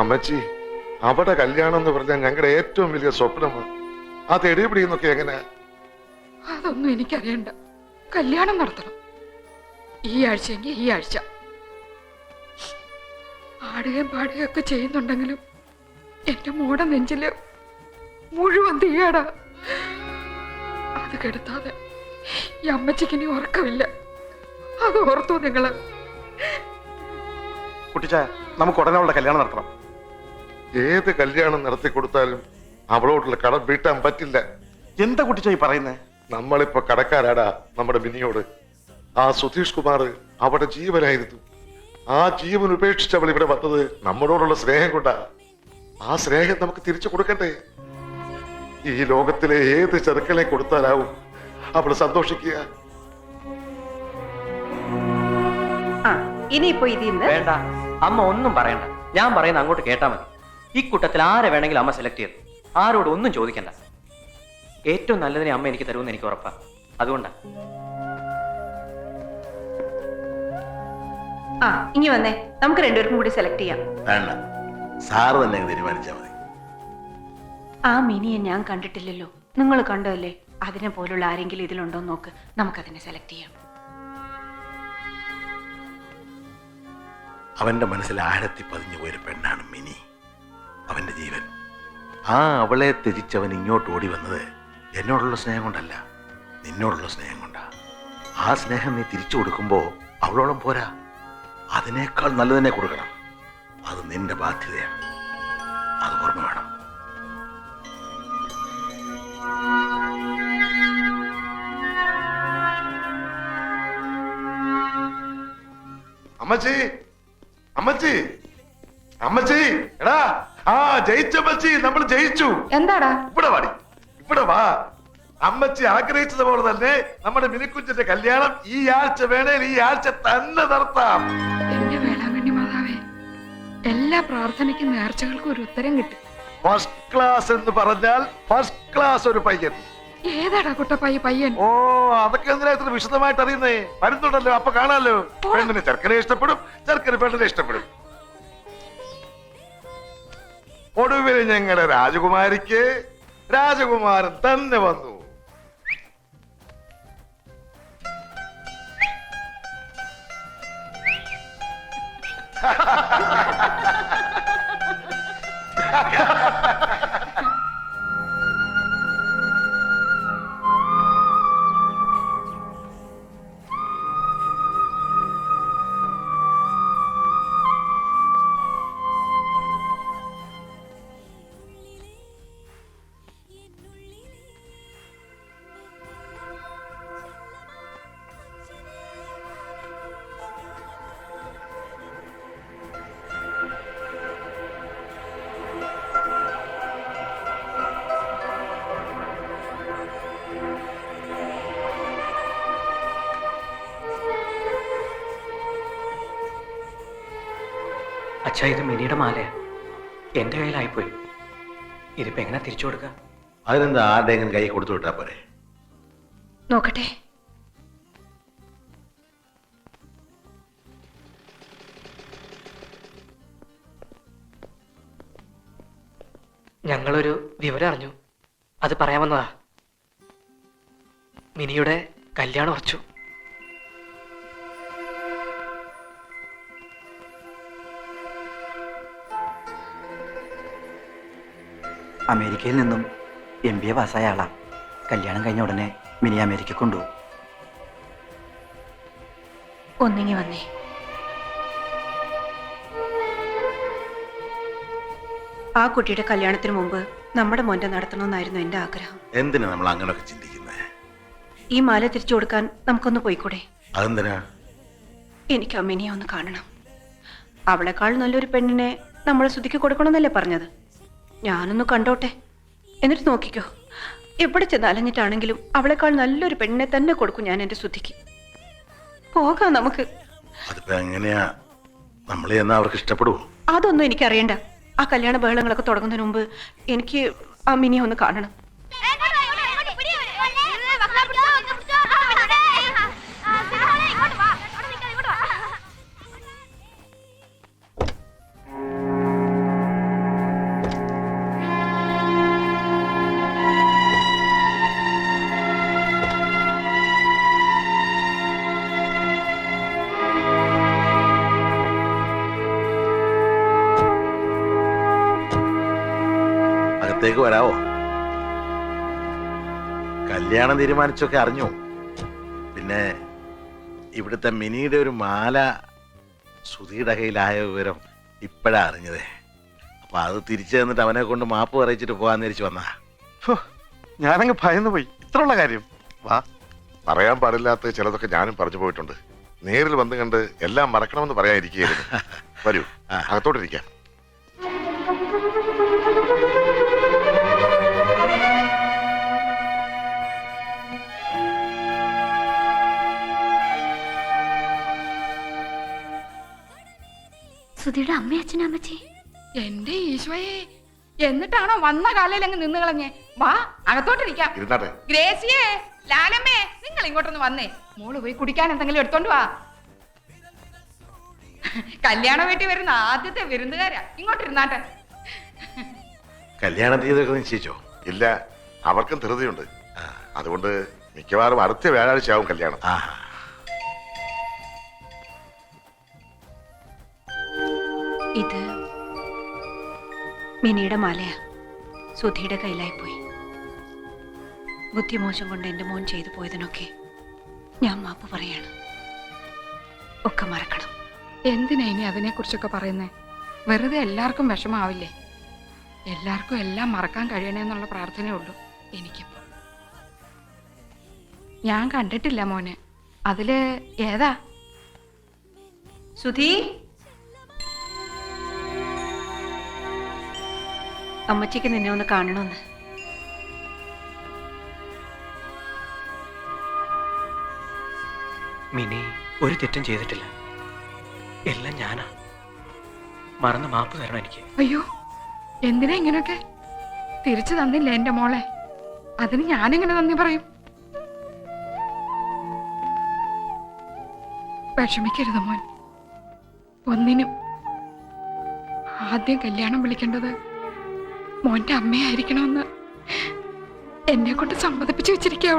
അമ്മച്ചി അവിടെ കല്യാണം എന്ന് പറഞ്ഞാൽ ഞങ്ങളുടെ ഏറ്റവും വലിയ സ്വപ്നമാണ് അത് എടിപിടിയെന്നൊക്കെ എങ്ങനെ? അതൊന്നും എനിക്കറിയണ്ട. കല്യാണം നടത്തണം. ഈ ആഴ്ചയെങ്കിൽ ഈ ആഴ്ച. ആടുകയും പാടുകയും ഒക്കെ ചെയ്യുന്നുണ്ടെങ്കിലും എന്റെ മൂട നെഞ്ചിൽ മുഴുവൻ തീയാടാ. അത് കെടുത്താതെ ഈ അമ്മച്ചിക്ക് ഇനി ഉറക്കമില്ല. അത് ഓർത്തു നിങ്ങൾ. കുട്ടിച്ച നമുക്ക് ഉടനെ അവളുടെ കല്യാണം നടത്തണം. ഏത് കല്യാണം നടത്തി കൊടുത്താലും അവളോടുള്ള കടം വീട്ടാൻ പറ്റില്ല. എന്താ കുട്ടിച്ചായി പറയുന്നേ? നമ്മളിപ്പോ കടക്കാരാടാ നമ്മുടെ മിനിയോട്. ആ സുധീഷ് കുമാർ അവിടെ ജീവനായിരുന്നു. ആ ജീവൻ ഉപേക്ഷിച്ച് അവൾ ഇവിടെ വന്നത് നമ്മളോടുള്ള സ്നേഹം കൊണ്ടാ. ആ സ്നേഹം നമുക്ക് തിരിച്ചു കൊടുക്കണ്ടേ? ഈ ലോകത്തിലെ ഏത് ചെറുക്കളെ കൊടുത്താലാവും അവൾ സന്തോഷിക്കുക? ഇനിയിപ്പോ ഇതിന്ന് വേണ്ട അമ്മ ഒന്നും പറയണ്ട. ഞാൻ പറയുന്ന അങ്ങോട്ട് കേട്ടാ മതി. ഈ കൂട്ടത്തിൽ ആരെ വേണമെങ്കിലും അമ്മ സെലക്ട് ചെയ്തു. ആരോട് ഒന്നും ചോദിക്കണ്ട. ഏറ്റവും നല്ലതിനെ അമ്മ എനിക്ക് തരുമെന്ന് എനിക്ക് ഉറപ്പാണ് അതുകൊണ്ടാ. ആ ഇനി വന്നേ. നമുക്ക് രണ്ടുപേർക്കും കൂടി സെലക്ട് ചെയ്യാം. വേണ്ട. സാറ് തന്നെ തീരുമാനിച്ചാൽ മതി. ആ മിനിയെ ഞാൻ കണ്ടിട്ടില്ലല്ലോ. നിങ്ങൾ കണ്ടതല്ലേ? അതിനെ പോലുള്ള ആരെങ്കിലും ഇതിലുണ്ടോ നോക്ക്. നമുക്ക് അതിനെ സെലക്ട് ചെയ്യാം. അവന്റെ മനസ്സിൽ ആഴത്തി പതിഞ്ഞു പോയൊരു പെണ്ണാണ് മിനി. അവന്റെ ജീവൻ. ആ അവളെ ത്യജിച്ചവൻ ഇങ്ങോട്ട് ഓടി വന്നത് എന്നോടുള്ള സ്നേഹം കൊണ്ടല്ല നിന്നോടുള്ള സ്നേഹം കൊണ്ടാ. ആ സ്നേഹം നീ തിരിച്ചു കൊടുക്കുമ്പോ അവളോളം പോരാ. അതിനേക്കാൾ നല്ലതിനെ കൊടുക്കണം. അത് നിന്റെ ബാധ്യതയാണ്. അത് ഓർമ്മ വേണം. അമ്മച്ചി അമ്മച്ചി അമ്മച്ചി എടാ. ആ ജയിച്ചമ്മച്ചി നമ്മൾ ജയിച്ചു. എന്താടാ? ഇവിടെ വാടി. ഇവിടെ വാ. അമ്മച്ചി ആഗ്രഹിച്ചതുപോലെ തന്നെ നമ്മുടെ മിനിക്കുഞ്ചിന്റെ കല്യാണം ഈ ആഴ്ച വേണേൽ ഈ ആഴ്ച തന്നെ നടത്താം. എന്റെ വേളാങ്കണ്ണി മാതാവേ. എല്ലാ പ്രാർത്ഥനയ്ക്കും നേർച്ചകൾക്കും ഒരു ഉത്തരം കിട്ടി. ഫസ്റ്റ് ക്ലാസ് എന്ന് പറഞ്ഞാൽ ഫസ്റ്റ് ക്ലാസ് ഒരു പയ്യൻ. ഏതാടാ കുട്ടപ്പായി പയ്യൻ? ഓ അതൊക്കെ എന്തിനാ ഇത്ര വിശദമായിട്ട് അറിയുന്നേ? വരുന്നുണ്ടല്ലോ അപ്പൊ കാണാലോ. പെണ്ണിന് ചെറുക്കനെ ഇഷ്ടപ്പെടും ചെറുക്കന് പെണ്ണിനെ ഇഷ്ടപ്പെടും. ഒടുവിൽ ഞങ്ങളുടെ രാജകുമാരിക്ക് രാജകുമാരൻ തന്നെ വന്നു. അച്ഛാ ഇത് മിനിയുടെ മാലയാ എന്റെ കയ്യിലായിപ്പോയി. ഇതിപ്പോ എങ്ങനെ തിരിച്ചു കൊടുക്ക? അതിനെന്താ ആരുടെയെങ്കിലും കൈ കൊടുത്തു വിട്ടാ പോരെ? നോക്കട്ടെ. ഞങ്ങളൊരു വിവരം അറിഞ്ഞു. അത് പറയാമെന്നതാ മിനിയുടെ കല്യാണം ഉറച്ചു. അമേരിക്കയിൽ നിന്നും എം ബി എ പാസ്സായ ആളാ. കല്യാണം കഴിഞ്ഞ ഉടനെ മിനി അമേരിക്ക കൊണ്ടുപോകും. ഒന്നിങ്ങി വന്നേ. ആ കുട്ടിയുടെ കല്യാണത്തിന് മുമ്പ് നമ്മുടെ മോന്റെ നടത്തണമെന്നായിരുന്നു എന്റെ ആഗ്രഹം. എന്തിനാ നമ്മൾ അങ്ങനെയൊക്കെ ചിന്തിക്കുന്നത് ഈ മാല തിരിച്ചു കൊടുക്കാൻ നമുക്കൊന്ന് പോയിക്കൂടെ? അതെന്തിനാ? എനിക്ക് അമ്മിനിയെ ഒന്ന് കാണണം. അവളെക്കാൾ നല്ലൊരു പെണ്ണിനെ നമ്മളെ ശ്രുതിക്ക് കൊടുക്കണമെന്നല്ലേ പറഞ്ഞത്? ഞാനൊന്ന് കണ്ടോട്ടെ. എന്നിട്ട് നോക്കിക്കോ. എവിടെ ചെന്ന് അലഞ്ഞിട്ടാണെങ്കിലും അവളെക്കാൾ നല്ലൊരു പെണ്ണിനെ തന്നെ കൊടുക്കും ഞാൻ എന്റെ ശ്രുതിക്ക് പോകാം നമുക്ക്. അതിപ്പോ എങ്ങനെയാ നമ്മളെ എന്നാ അവർക്ക് ഇഷ്ടപ്പെടുവോ അതൊന്നും എനിക്കറിയണ്ട. ആ കല്യാണ ബഹളങ്ങളൊക്കെ തുടങ്ങുന്നതിന് മുമ്പ് എനിക്ക് ആ മിനിയെ ഒന്ന് കാണണം. അകത്തേക്ക് വരാവോ? കല്യാണം തീരുമാനിച്ചൊക്കെ അറിഞ്ഞു. പിന്നെ ഇവിടുത്തെ മിനിയുടെ ഒരു മാല സുധിയുടെ കയ്യിലായ വിവരം ഇപ്പോഴാ അറിഞ്ഞതേ. അപ്പൊ അത് തിരിച്ചു തന്നിട്ട് അവനെ കൊണ്ട് മാപ്പ് പറയിച്ചിട്ട് പോകാൻ തിരിച്ചു വന്നാ ഞാനങ്ങ് ഭയന്നു പോയി ഇത്രയുള്ള കാര്യം. വാ പറയാൻ പാടില്ലാത്ത ചിലതൊക്കെ ഞാനും പറഞ്ഞു പോയിട്ടുണ്ട്. നേരിൽ വന്ന് കണ്ട് എല്ലാം മറക്കണമെന്ന് പറയാതിരിക്കുകയായിരുന്നു വരൂ. അകത്തോട്ടിരിക്കാം. സുധിയുടെ അമ്മയും അച്ഛനും അമ്മച്ചി എന്റെ ഈശോയെ എന്നിട്ടാണോ വന്ന കാലയിൽ അങ്ങ് നിന്ന് കളഞ്ഞേ? വാ അകത്തോട്ടിരിക്കാം ഇരുന്നാട്ടെ. ഗ്രേസിയേ ലാലമ്മേ നിങ്ങൾ ഇങ്ങോട്ടൊന്ന് വന്നേ. മോൾ പോയി കുടിക്കാൻ എന്തെങ്കിലും എടുത്തോണ്ട് വാ. കല്യാണ വീട്ടിൽ വരുന്ന ആദ്യത്തെ വിരുന്നുകാരാ. ഇങ്ങോട്ടിരുന്നാട്ടെ കല്യാണ തീയതിയൊക്കെ നിശ്ചയിച്ചോ? ഇല്ല അവർക്കും ധൃതിയുണ്ട്. അതുകൊണ്ട് മിക്കവാറും അടുത്ത വ്യാഴാഴ്ച ആവും കല്യാണം. ആ ഇത് മിനിയുടെ മാലയാ. സുധിയുടെ കയ്യിലായി പോയി ബുദ്ധിമോശം കൊണ്ട് എന്റെ മോൻ ചെയ്തു പോയതിനൊക്കെ ഞാൻ മാപ്പ് പറയാണ്. ഒക്കെ മറക്കണം. എന്തിനാ ഇനി അതിനെ കുറിച്ചൊക്കെ പറയുന്നേ? വെറുതെ എല്ലാവർക്കും വിഷമാവില്ലേ? എല്ലാവർക്കും എല്ലാം മറക്കാൻ കഴിയണേന്നുള്ള പ്രാർത്ഥനയേ ഉള്ളൂ എനിക്കിപ്പോ. ഞാൻ കണ്ടിട്ടില്ല മോനെ. അതിൽ ഏതാ? സുധി? അമ്മച്ചിക്ക് നിന്നെ ഒന്ന് കാണണമെന്ന്. മിനി ഒരു തെറ്റും ചെയ്തിട്ടില്ല. എല്ലാം ഞാനാ. മറന്ന് മാപ്പ് തരണം എനിക്ക്. അയ്യോ എന്തിനാ ഇങ്ങനൊക്കെ? തിരിച്ചു തന്നില്ല എന്റെ മോളെ? അതിന് ഞാനെങ്ങനെ നന്ദി പറയും? വിഷമിക്കരുത് മോൻ. ഒന്നിനും ആദ്യം കല്യാണം വിളിക്കേണ്ടത് മോന്റെ അമ്മയായിരിക്കണമെന്ന് എന്നെ കൊണ്ട് സമ്മതിപ്പിച്ചു വെച്ചിരിക്കുക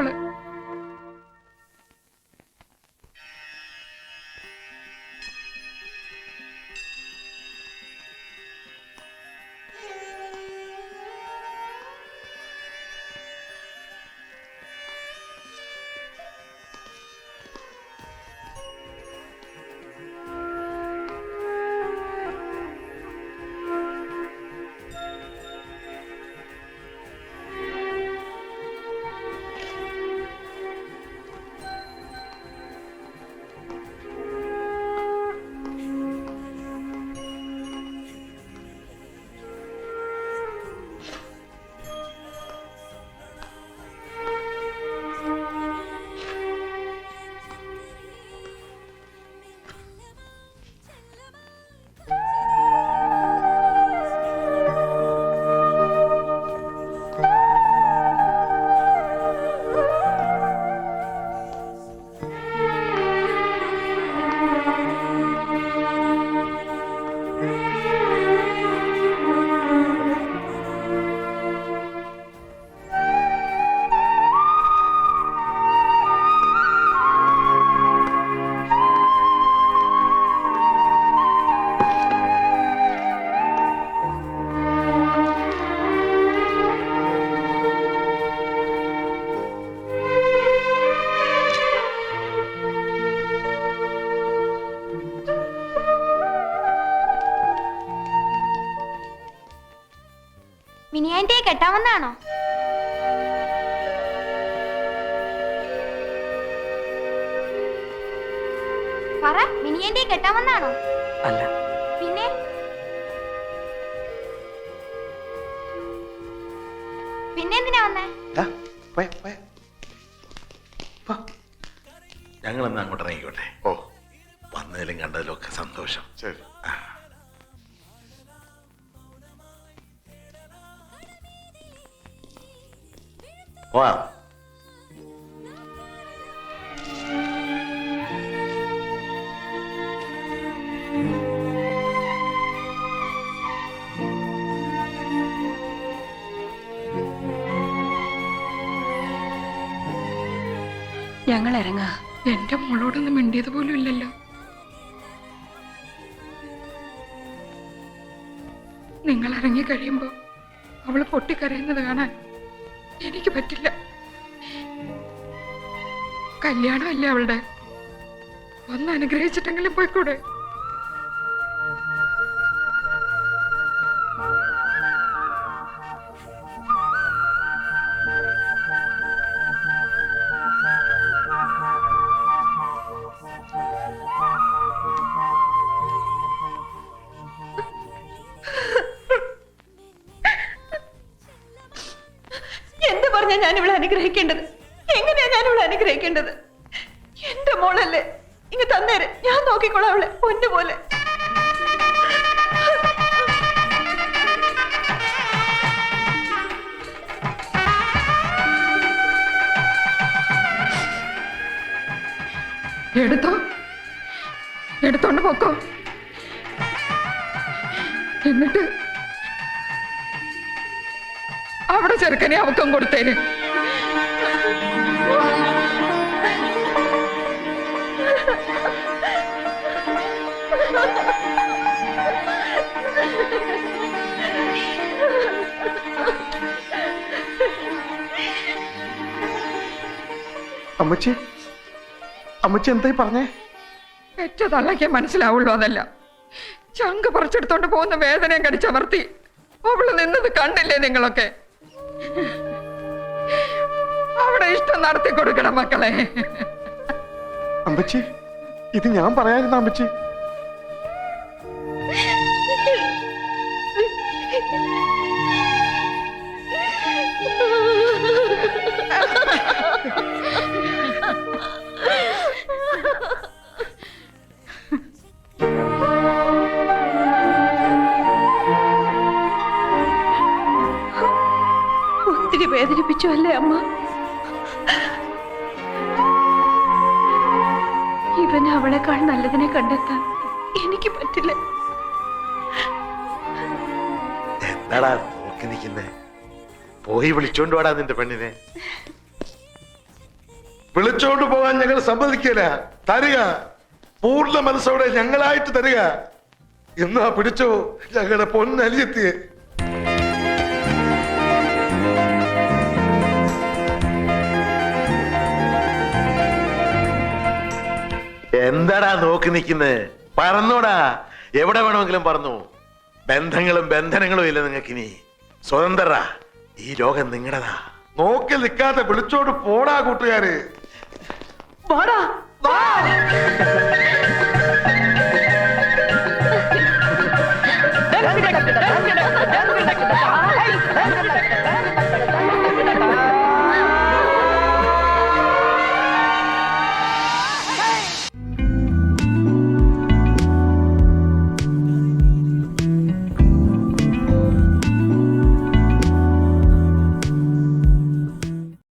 പറ മിനിയന്റെ കെട്ടാൻ വന്നാണോ അല്ല. പിന്നെ? പിന്നെ എന്തിനാ വന്നേ? ഞങ്ങൾ എന്നാ. അങ്ങോട്ട് ഇറങ്ങിക്കോട്ടെ? ഓ. വന്നതിലും കണ്ടതിലും ഒക്കെ സന്തോഷം. ശരി. പോവാം എന്റെ മോളോടൊന്നും മിണ്ടിയത് പോലും ഇല്ലല്ലോ. നിങ്ങൾ ഇറങ്ങി കഴിയുമ്പോ അവൾ പൊട്ടിക്കരയുന്നത് കാണാൻ എനിക്ക് പറ്റില്ല. കല്യാണമല്ലേ അവളുടെ? ഒന്ന് അനുഗ്രഹിച്ചിട്ടെങ്കിലും പോയിക്കൂടെ? പറഞ്ഞാ ഞാൻ ഇവിടെ അനുഗ്രഹിക്കേണ്ടത്? എങ്ങനെയാ ഞാൻ ഇവിടെ അനുഗ്രഹിക്കേണ്ടത്? എന്റെ മോളല്ലേ ഇങ്ങ് തന്നേര്. ഞാൻ നോക്കിക്കോളാം അവളെ പൊന്നു പോലെ. എടുത്തോ? എടുത്തോണ്ട് പൊക്കോ. എന്നിട്ട് അവിടെ ചെറുക്കനെ അവക്കം കൊടുത്തേന് അമ്മച്ചി അമ്മച്ചി എന്തായി പറഞ്ഞേ? പെറ്റ തള്ളയ്ക്ക് മനസ്സിലാവുള്ളൂ അതല്ല. ചങ്ക് പറിച്ചെടുത്തോണ്ട് പോകുന്ന വേദനയും കടിച്ചമർത്തി അവൾ നിന്നത് കണ്ടില്ലേ നിങ്ങളൊക്കെ? അവിടെ ഇഷ്ടം നടത്തി കൊടുക്കണം മക്കളെ. അമ്പച്ചി ഇത് ഞാൻ പറയാനിരുന്ന അമ്മച്ചി അല്ലേ അമ്മ? ഇവന് അവളെക്കാൾ നല്ലതിനെ കണ്ടെത്താൻ എനിക്ക് പറ്റില്ല. എന്താടാ നോക്കി നിൽക്കുന്നേ? പോയി വിളിച്ചോണ്ട് വാടാ നിന്റെ പെണ്ണിനെ. വിളിച്ചോണ്ട് പോകാൻ ഞങ്ങൾ സമ്മതിക്കില്ല. തരിക. പൂർണ മനസ്സോടെ ഞങ്ങളായിട്ട് തരിക. എന്നാ പിടിച്ചോ? ഞങ്ങളുടെ പൊന്നലിയെത്തിയെ. എന്താടാ നോക്കി നിൽക്കുന്നത് പറന്നോടാ. എവിടെ വേണമെങ്കിലും പറന്നു. ബന്ധങ്ങളും ബന്ധനങ്ങളും ഇല്ല നിങ്ങൾക്ക് ഇനി സ്വതന്ത്രരാ. ഈ ലോകം നിങ്ങളതാ. നോക്കി നിൽക്കാതെ വിളിച്ചോണ്ട് പോടാ കൂട്ടുകാര്. വാടാ. വാ.